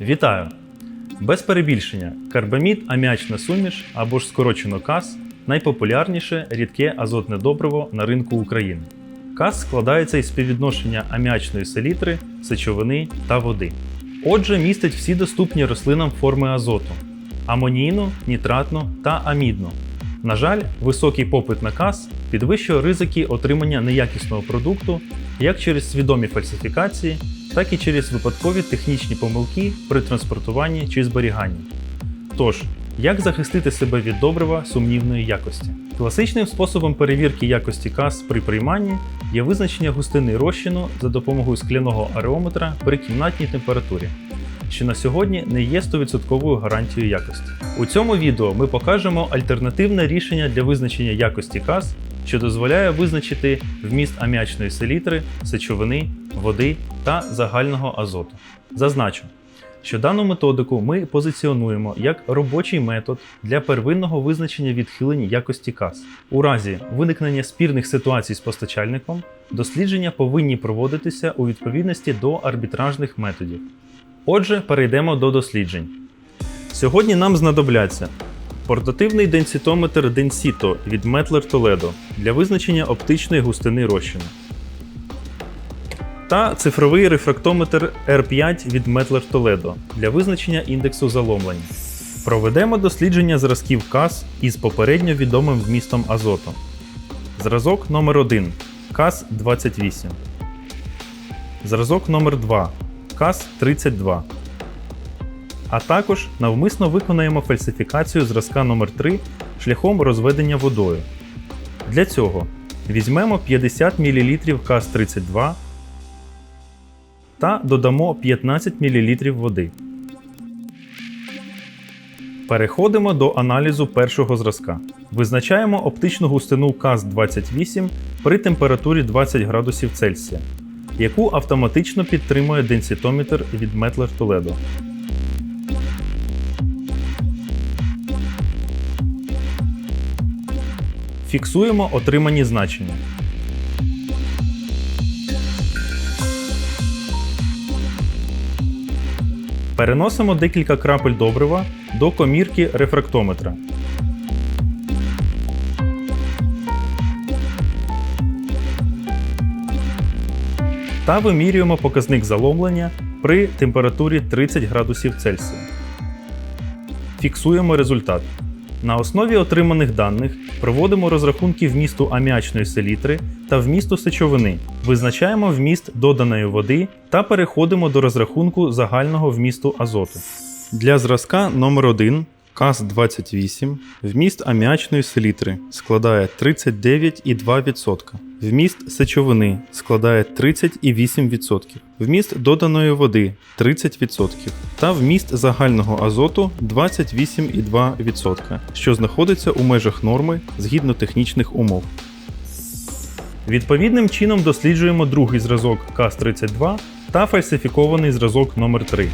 Вітаю! Без перебільшення, карбамід, аміачна суміш або ж скорочено КАС найпопулярніше рідке азотне добриво на ринку України. КАС складається із співвідношення аміачної селітри, сечовини та води. Отже, містить всі доступні рослинам форми азоту: амонійну, нітратну та амідну. На жаль, високий попит на КАС підвищує ризики отримання неякісного продукту як через свідомі фальсифікації, так і через випадкові технічні помилки при транспортуванні чи зберіганні. Тож, як захистити себе від добрива сумнівної якості? Класичним способом перевірки якості кас при прийманні є визначення густини розчину за допомогою скляного ареометра при кімнатній температурі, що на сьогодні не є 100% гарантією якості. У цьому відео ми покажемо альтернативне рішення для визначення якості кас, що дозволяє визначити вміст аміачної селітри, сечовини, води та загального азоту. Зазначу, що дану методику ми позиціонуємо як робочий метод для первинного визначення відхилень якості каз. У разі виникнення спірних ситуацій з постачальником, дослідження повинні проводитися у відповідності до арбітражних методів. Отже, перейдемо до досліджень. Сьогодні нам знадобляться портативний денситометр Densito від Mettler Toledo для визначення оптичної густини розчину та цифровий рефрактометр R5 від Mettler Toledo для визначення індексу заломлень. Проведемо дослідження зразків КАС із попередньо відомим вмістом азоту. Зразок номер 1 КАС 28. Зразок номер 2 КАС 32. А також навмисно виконаємо фальсифікацію зразка номер 3 шляхом розведення водою. Для цього візьмемо 50 мл КАС 32 та додамо 15 мл води. Переходимо до аналізу першого зразка. Визначаємо оптичну густину КАС-28 при температурі 20 градусів Цельсія, яку автоматично підтримує денситометр від Mettler Toledo. Фіксуємо отримані значення. Переносимо декілька крапель добрива до комірки рефрактометра. Та вимірюємо показник заломлення при температурі 30 градусів Цельсія. Фіксуємо результат. На основі отриманих даних проводимо розрахунки вмісту аміачної селітри та вмісту сечовини, визначаємо вміст доданої води та переходимо до розрахунку загального вмісту азоту. Для зразка номер 1 КАС-28 вміст аміачної селітри складає 39,2%. Вміст сечовини складає 30,8%, вміст доданої води 30% та вміст загального азоту 28,2%, що знаходиться у межах норми згідно технічних умов. Відповідним чином досліджуємо другий зразок КАС-32 та фальсифікований зразок номер 3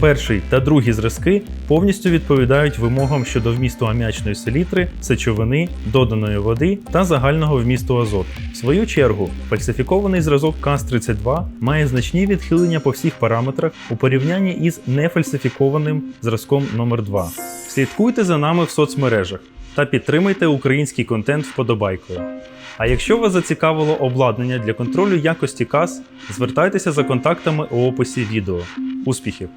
Перший та другий зразки повністю відповідають вимогам щодо вмісту аміачної селітри, сечовини, доданої води та загального вмісту азоту. В свою чергу, фальсифікований зразок КАЗ-32 має значні відхилення по всіх параметрах у порівнянні із нефальсифікованим зразком номер 2 Слідкуйте за нами в соцмережах та підтримайте український контент вподобайкою. А якщо вас зацікавило обладнання для контролю якості КАЗ, звертайтеся за контактами у описі відео. Успіхів!